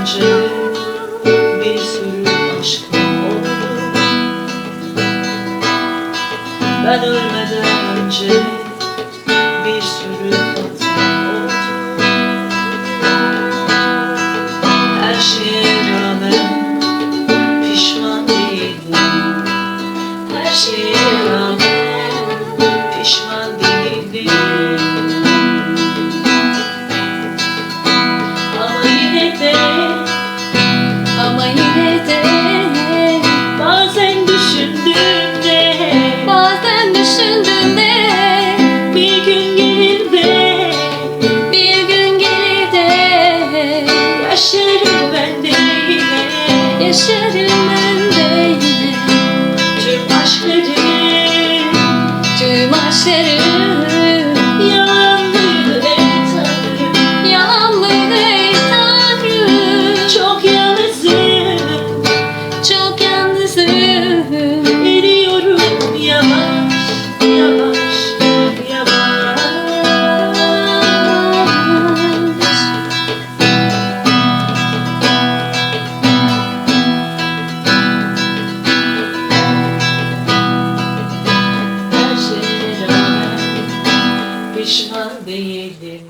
önce bir sürü aşkım oldu. Ben ölmeden önce başlarım. pişman değilim.